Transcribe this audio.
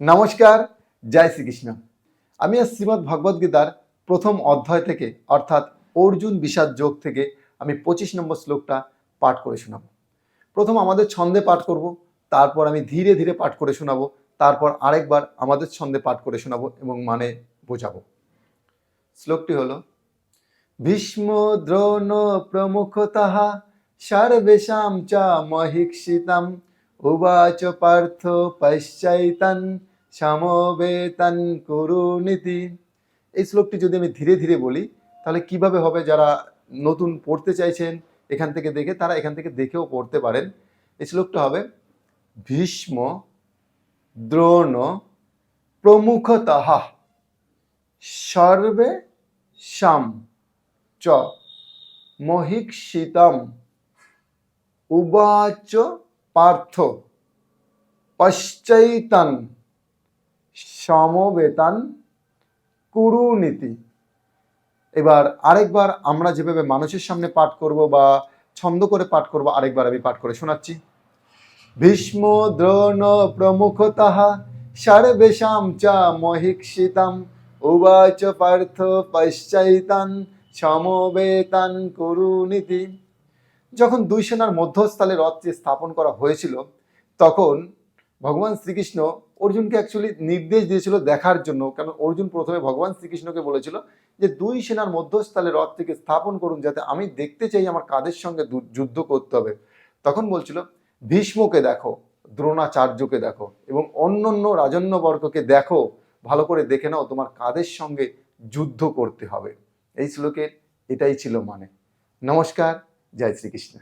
নমস্কার, জয় শ্রীকৃষ্ণ। আমি আজ শ্রীমদ্ ভগবদ্গীতার প্রথম অধ্যায় থেকে, অর্থাৎ অর্জুন বিষাদ যোগ থেকে, আমি পঁচিশ নম্বর শ্লোকটা পাঠ করে শোনাব। প্রথম আমাদের ছন্দে পাঠ করব, তারপর আমি ধীরে ধীরে পাঠ করে শোনাবো, তারপর আরেকবার আমাদের ছন্দে পাঠ করে শোনাবো এবং মানে বোঝাবো। শ্লোকটি হলো, ভীষ্ম দ্রোণ প্রমুখ তাহা সর্বেশাম চ মহিক্ষিতাম, উবাচ পার্থ পশ্চাইতান সমবেতান কুরুনীতি এই শ্লোকটি যদি আমি ধীরে ধীরে বলি, তাহলে কীভাবে হবে যারা নতুন পড়তে চাইছেন, এখান থেকে দেখে, তারা এখান থেকে দেখেও পড়তে পারেন। এই শ্লোকটা হবে, ভীষ্ম দ্রোণ প্রমুখতঃ সর্বে শাম চ মহিক্ষিতম উবাচ পার্থ পশ্চৈতান সমবেতান কুরুনীতি। এবার আরেকবার আমরা যেভাবে মানুষের সামনে পাঠ করব বা ছন্দ করে পাঠ করব, আরেকবার আমি পাঠ করে শোনাচ্ছি। ভীষ্ম দ্রোণ প্রমুখ তাহা সর্বেশাম চ মহিক্ষিতাম উবাচ পার্থ পশ্চৈতান সমবেতান কুরুনীতি। যখন দুই সেনার মধ্যস্থলে রথটি স্থাপন করা হয়েছিল, তখন ভগবান শ্রীকৃষ্ণ অর্জুনকে অ্যাকচুয়ালি নির্দেশ দিয়েছিল দেখার জন্য। কারণ অর্জুন প্রথমে ভগবান শ্রীকৃষ্ণকে বলেছিল যে, দুই সেনার মধ্যস্থলে রথটিকে স্থাপন করুন যাতে আমি দেখতে চাই আমার কাদের সঙ্গে যুদ্ধ করতে হবে। তখন বলছিল, ভীষ্মকে দেখো, দ্রোণাচার্যকে দেখো এবং অন্য অন্য রাজন্যবর্গকে দেখো। ভালো করে দেখে নাও তোমার কাদের সঙ্গে যুদ্ধ করতে হবে। এই শ্লোকের এটাই ছিল মানে। নমস্কার, জয় শ্রীকৃষ্ণ।